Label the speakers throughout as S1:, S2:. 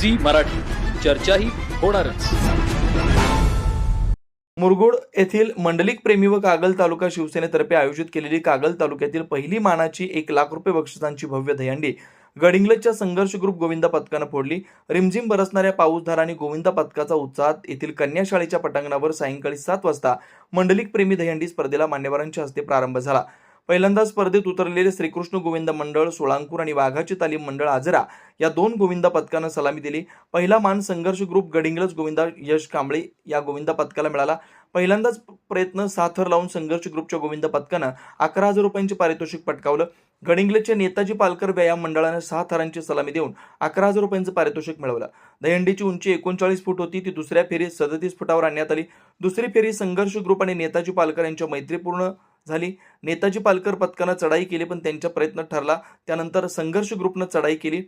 S1: Zee Marathi. चर्चाही होणारच.
S2: मुरगुड येथील मंडलिक प्रेमी व कागल तालुका शिवसेनेतर्फे आयोजित केलेली कागल तालुक्यातील पहिली मानाची एक लाख रुपये बक्षिसांची भव्य दहीहंडी गडिंग्लजच्या संघर्ष ग्रुप गोविंदा पथकानं फोडली. रिमझिम बरसणाऱ्या पाऊसधाराने आणि गोविंदा पथकाचा उत्साहात येथील कन्या शाळेच्या पटांगणावर सायंकाळी सात वाजता मंडलिक प्रेमी दहीहंडी स्पर्धेला मान्यवरांच्या हस्ते प्रारंभ झाला. पहिल्यांदा स्पर्धेत उतरलेले श्रीकृष्ण गोविंद मंडळ सोळांकूर आणि वाघाची तालीम मंडळ आजरा या दोन गोविंदा पथकानं सलामी दिली. पहिला मान संघर्ष ग्रुप गडिंगलज गोविंदा यश कांबळे या गोविंदा पथकाला मिळाला. पहिल्यांदाच प्रयत्न साथर लावून संघर्ष ग्रुपच्या गोविंदा पथकानं अकरा हजार रुपयांचे पारितोषिक पटकावलं. गडिंग्लजच्या नेताजी पालकर व्यायाम मंडळानं सहा थरांची सलामी देऊन अकरा हजार रुपयांचं पारितोषिक मिळवलं. दहंडीची उंची एकोणचाळीस फूट होती. ती दुसऱ्या फेरीत सदतीस फुटावर आणण्यात आली. दुसरी फेरी संघर्ष ग्रुप आणि नेताजी पालकर यांच्या मैत्रीपूर्ण झाली. नेताजी पालकर पथकानं चढाई केली पण त्यांचा प्रयत्न ठरला. त्यानंतर संघर्ष ग्रुपनं चढाई केली.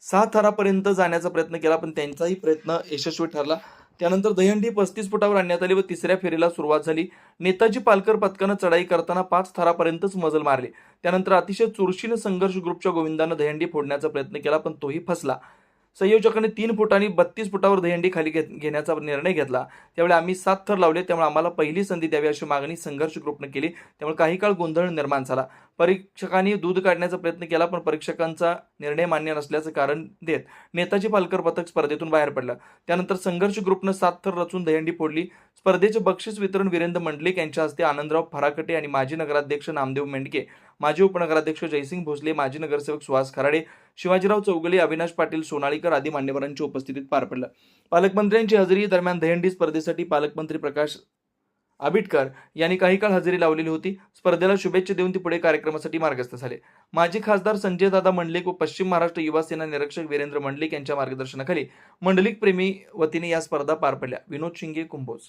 S2: सहा थरापर्यंत जाण्याचा प्रयत्न केला पण त्यांचाही प्रयत्न यशस्वी ठरला. त्यानंतर दहीहंडी पस्तीस फुटावर आणण्यात आली व तिसऱ्या फेरीला सुरुवात झाली. नेताजी पालकर पथकानं चढाई करताना पाच थरापर्यंतच मजल मारली. त्यानंतर अतिशय चुरशीनं संघर्ष ग्रुपच्या गोविंदानं दहीहंडी फोडण्याचा प्रयत्न केला पण तोही फसला. संयोजकाने तीन फुटांनी बत्तीस फुटावर दहीहंडी खाली घेत घेण्याचा निर्णय घेतला. त्यावेळी आम्ही सात थर लावले. त्यामुळे आम्हाला पहिली संधी द्यावी अशी मागणी संघर्ष ग्रुपने केली. त्यामुळे काही काळ गोंधळ निर्माण झाला. परीक्षकांनी दूध काढण्याचा प्रयत्न केला पण परीक्षकांचा निर्णय मान्य नसल्याचं कारण देत. नेताजी पालकर पथक स्पर्धेतून बाहेर पडलं. त्यानंतर संघर्ष ग्रुपनं सात थर रचून दहंडी फोडली. स्पर्धेचे बक्षीस वितरण वीरेंद्र मंडलिक यांच्या हस्ते आनंदराव फराकटे आणि माजी नगराध्यक्ष नामदेव मेंढके माजी उपनगराध्यक्ष जयसिंग भोसले माजी नगरसेवक सुहास खराडे शिवाजीराव चौगले अविनाश पाटील सोनाळीकर आदी मान्यवरांच्या उपस्थितीत पार पडलं. पालकमंत्र्यांची हजेरी दरम्यान दहंडी स्पर्धेसाठी पालकमंत्री प्रकाश आबिटकर यांनी काही काळ हजेरी लावलेली होती. स्पर्धेला शुभेच्छा देऊन ती पुढे कार्यक्रमासाठी मार्गस्थ झाले. माजी खासदार संजय दादा मंडलिक व पश्चिम महाराष्ट्र युवा सेना निरीक्षक वीरेंद्र मंडलिक यांच्या मार्गदर्शनाखाली मंडलिक प्रेमी वतीने या स्पर्धा पार पडल्या. विनोद शिंगे कुंभोज.